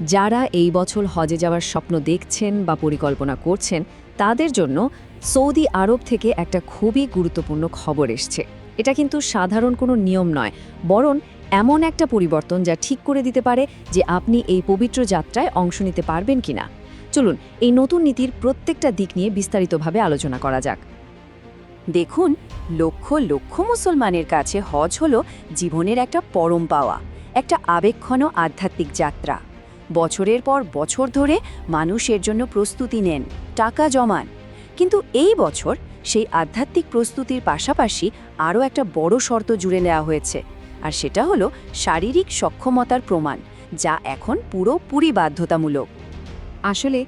যারা এই বছর হজে যাওয়ার স্বপ্ন দেখছেন বা পরিকল্পনা করছেন, তাদের জন্য সৌদি আরব থেকে একটা খুবই গুরুত্বপূর্ণ খবর এসছে। এটা কিন্তু সাধারণ কোনো নিয়ম নয়, বরং এমন একটা পরিবর্তন যা ঠিক করে দিতে পারে যে আপনি এই পবিত্র যাত্রায় অংশ নিতে পারবেন কিনা। চলুন, এই নতুন নীতির প্রত্যেকটা দিক নিয়ে বিস্তারিতভাবে আলোচনা করা যাক। দেখুন, লক্ষ লক্ষ মুসলমানের কাছে হজ হলো জীবনের একটা পরম পাওয়া, একটা আবেগঘন আধ্যাত্মিক যাত্রা। বছরের পর বছর ধরে মানুষ এর জন্য প্রস্তুতি নেন, টাকা জমান। কিন্তু এই বছর সেই আধ্যাত্মিক প্রস্তুতির পাশাপাশি আরও একটা বড় শর্ত জুড়ে নেওয়া হয়েছে, আর সেটা হলো শারীরিক সক্ষমতার প্রমাণ, যা এখন পুরোপুরি বাধ্যতামূলক। আসলে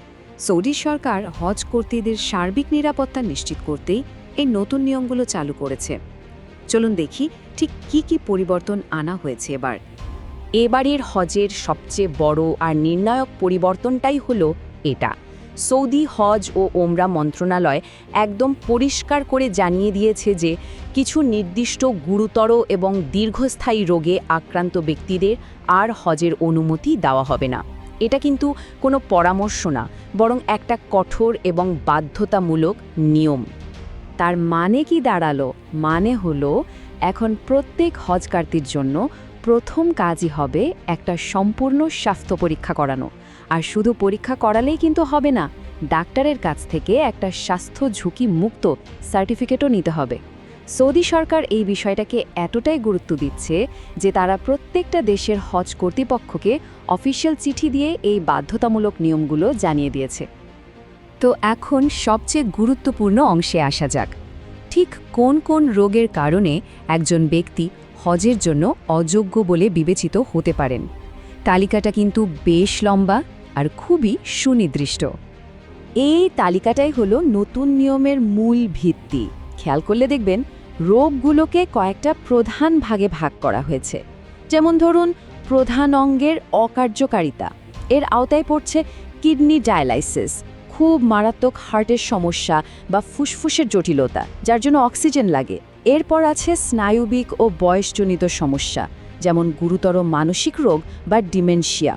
সৌদি সরকার হজ কর্তৃদের সার্বিক নিরাপত্তা নিশ্চিত করতেই এই নতুন নিয়মগুলো চালু করেছে। চলুন দেখি ঠিক কি কি পরিবর্তন আনা হয়েছে এবার। এবারের হজের সবচেয়ে বড় আর নির্ণায়ক পরিবর্তনটাই হলো এটা। সৌদি হজ ও ওমরা মন্ত্রণালয় একদম পরিষ্কার করে জানিয়ে দিয়েছে যে, কিছু নির্দিষ্ট গুরুতর এবং দীর্ঘস্থায়ী রোগে আক্রান্ত ব্যক্তিদের আর হজের অনুমতি দেওয়া হবে না। এটা কিন্তু কোনো পরামর্শ না, বরং একটা কঠোর এবং বাধ্যতামূলক নিয়ম। তার মানে কি দাঁড়াল? মানে হলো, এখন প্রত্যেক হজকার্তির জন্য প্রথম কাজই হবে একটা সম্পূর্ণ স্বাস্থ্য পরীক্ষা করানো। আর শুধু পরীক্ষা করালেই কিন্তু হবে না, ডাক্তারের কাছ থেকে একটা স্বাস্থ্য ঝুঁকি মুক্ত সার্টিফিকেটও নিতে হবে। সৌদি সরকার এই বিষয়টাকে এতটাই গুরুত্ব দিচ্ছে যে তারা প্রত্যেকটা দেশের হজ কর্তৃপক্ষকে অফিসিয়াল চিঠি দিয়ে এই বাধ্যতামূলক নিয়মগুলো জানিয়ে দিয়েছে। তো এখন সবচেয়ে গুরুত্বপূর্ণ অংশে আসা যাক। ঠিক কোন কোন রোগের কারণে একজন ব্যক্তি হজের জন্য অযোগ্য বলে বিবেচিত হতে পারেন। তালিকাটা কিন্তু বেশ লম্বা আর খুবই সুনির্দিষ্ট। এই তালিকাটাই হলো নতুন নিয়মের মূল ভিত্তি। খেয়াল করলে দেখবেন, রোগগুলোকে কয়েকটা প্রধান ভাগে ভাগ করা হয়েছে। যেমন ধরুন, প্রধান অঙ্গের অকার্যকারিতা। এর আওতায় পড়ছে কিডনি ডায়ালাইসিস। খুব মারাত্মক হার্টের সমস্যা বা ফুসফুসের জটিলতা, যার জন্য অক্সিজেন লাগে। এরপর আছে স্নায়ুবিক ও বয়সজনিত সমস্যা, যেমন গুরুতর মানসিক রোগ বা ডিমেনশিয়া।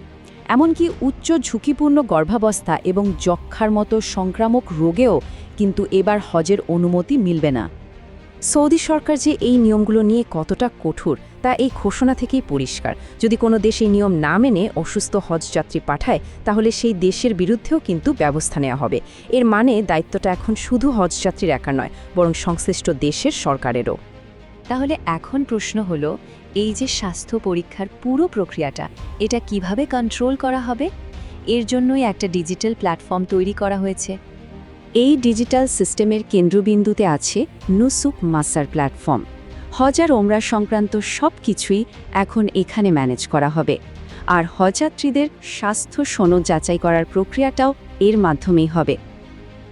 এমনকি উচ্চ ঝুঁকিপূর্ণ গর্ভাবস্থা এবং যক্ষার মতো সংক্রামক রোগেও কিন্তু এবার হজের অনুমতি মিলবে না। সৌদি সরকার যে এই নিয়মগুলো নিয়ে কতটা কঠোর তা এই ঘোষণা থেকেই পরিষ্কার। যদি কোনো দেশ এই নিয়ম না মেনে অসুস্থ হজযাত্রী পাঠায়, তাহলে সেই দেশের বিরুদ্ধেও কিন্তু ব্যবস্থা নেওয়া হবে। এর মানে দায়িত্বটা এখন শুধু হজযাত্রীর একা নয়, বরং সংশ্লিষ্ট দেশের সরকারেরও। তাহলে এখন প্রশ্ন হলো, এই যে স্বাস্থ্য পরীক্ষার পুরো প্রক্রিয়াটা, এটা কীভাবে কন্ট্রোল করা হবে? এর জন্যই একটা ডিজিটাল প্ল্যাটফর্ম তৈরি করা হয়েছে। এই ডিজিটাল সিস্টেমের কেন্দ্রবিন্দুতে আছে নুসুক মাসার প্ল্যাটফর্ম হজার ওমরা সংক্রান্ত সব কিছুই এখন এখানে ম্যানেজ করা হবে। আর হজযাত্রীদের স্বাস্থ্য সনদ যাচাই করার প্রক্রিয়াটাও এর মাধ্যমেই হবে।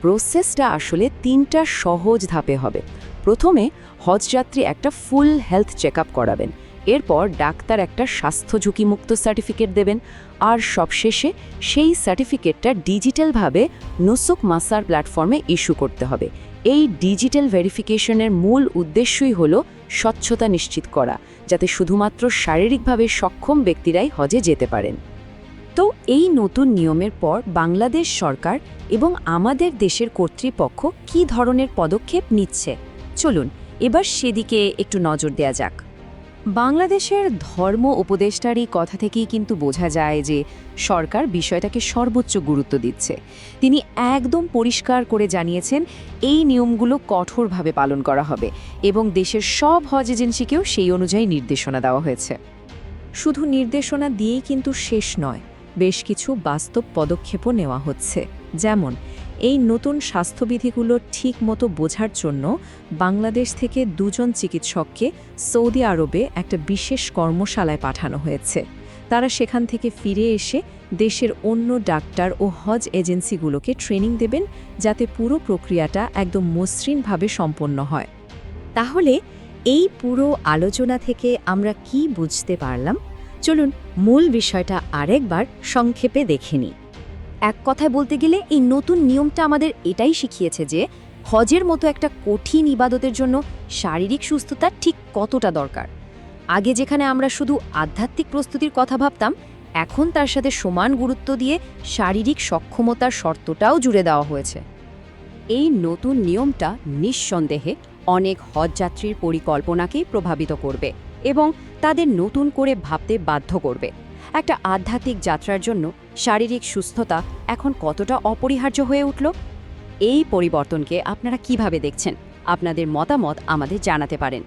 প্রসেসটা আসলে তিনটা সহজ ধাপে হবে। প্রথমে হজযাত্রী একটা ফুল হেলথ চেক করাবেন। এরপর ডাক্তার একটা স্বাস্থ্য ঝুঁকিমুক্ত সার্টিফিকেট দেবেন। আর সবশেষে সেই সার্টিফিকেটটা ডিজিটালভাবে নুসুক মাসার প্ল্যাটফর্মে ইস্যু করতে হবে। এই ডিজিটাল ভেরিফিকেশনের মূল উদ্দেশ্যই হল স্বচ্ছতা নিশ্চিত করা, যাতে শুধুমাত্র শারীরিকভাবে সক্ষম ব্যক্তিরাই হজে যেতে পারেন। তো এই নতুন নিয়মের পর বাংলাদেশ সরকার এবং আমাদের দেশের কর্তৃপক্ষ কি ধরনের পদক্ষেপ নিচ্ছে? চলুন, এবার সেদিকে একটু নজর দেয়া যাক। বাংলাদেশের ধর্ম উপদেষ্টার এই কথা থেকেই কিন্তু বোঝা যায় যে সরকার বিষয়টাকে সর্বোচ্চ গুরুত্ব দিচ্ছে। তিনি একদম পরিষ্কার করে জানিয়েছেন, এই নিয়মগুলো কঠোরভাবে পালন করা হবে এবং দেশের সব হজ এজেন্সিকেও সেই অনুযায়ী নির্দেশনা দেওয়া হয়েছে। শুধু নির্দেশনা দিয়েই কিন্তু শেষ নয়, বেশ কিছু বাস্তব পদক্ষেপও নেওয়া হচ্ছে। যেমন, এই নতুন স্বাস্থ্যবিধিগুলো ঠিক মতো বোঝার জন্য বাংলাদেশ থেকে দুজন চিকিৎসককে সৌদি আরবে একটা বিশেষ কর্মশালায় পাঠানো হয়েছে। তারা সেখান থেকে ফিরে এসে দেশের অন্য ডাক্তার ও হজ এজেন্সিগুলোকে ট্রেনিং দেবেন যাতে পুরো প্রক্রিয়াটা একদম মসৃণভাবে সম্পন্ন হয়। তাহলে এই পুরো আলোচনা থেকে আমরা কি বুঝতে পারলাম? চলুন মূল বিষয়টা আরেকবার সংক্ষেপে দেখে নিই। এক কথায় বলতে গেলে এই নতুন নিয়মটা আমাদের এটাই শিখিয়েছে যে হজের মতো একটা কঠিন ইবাদতের জন্য শারীরিক সুস্থতা ঠিক কতটা দরকার। আগে যেখানে আমরা শুধু আধ্যাত্মিক প্রস্তুতির কথা ভাবতাম, এখন তার সাথে সমান গুরুত্ব দিয়ে শারীরিক সক্ষমতার শর্তটাও জুড়ে দেওয়া হয়েছে। এই নতুন নিয়মটা নিঃসন্দেহে অনেক হজযাত্রীর পরিকল্পনাকেই প্রভাবিত করবে এবং তাদের নতুন করে ভাবতে বাধ্য করবে। একটা আধ্যাত্মিক যাত্রার জন্য শারীরিক সুস্থতা এখন কতটা অপরিহার্য হয়ে উঠল? এই পরিবর্তনকে আপনারা কীভাবে দেখছেন? আপনাদের মতামত আমাদের জানাতে পারেন।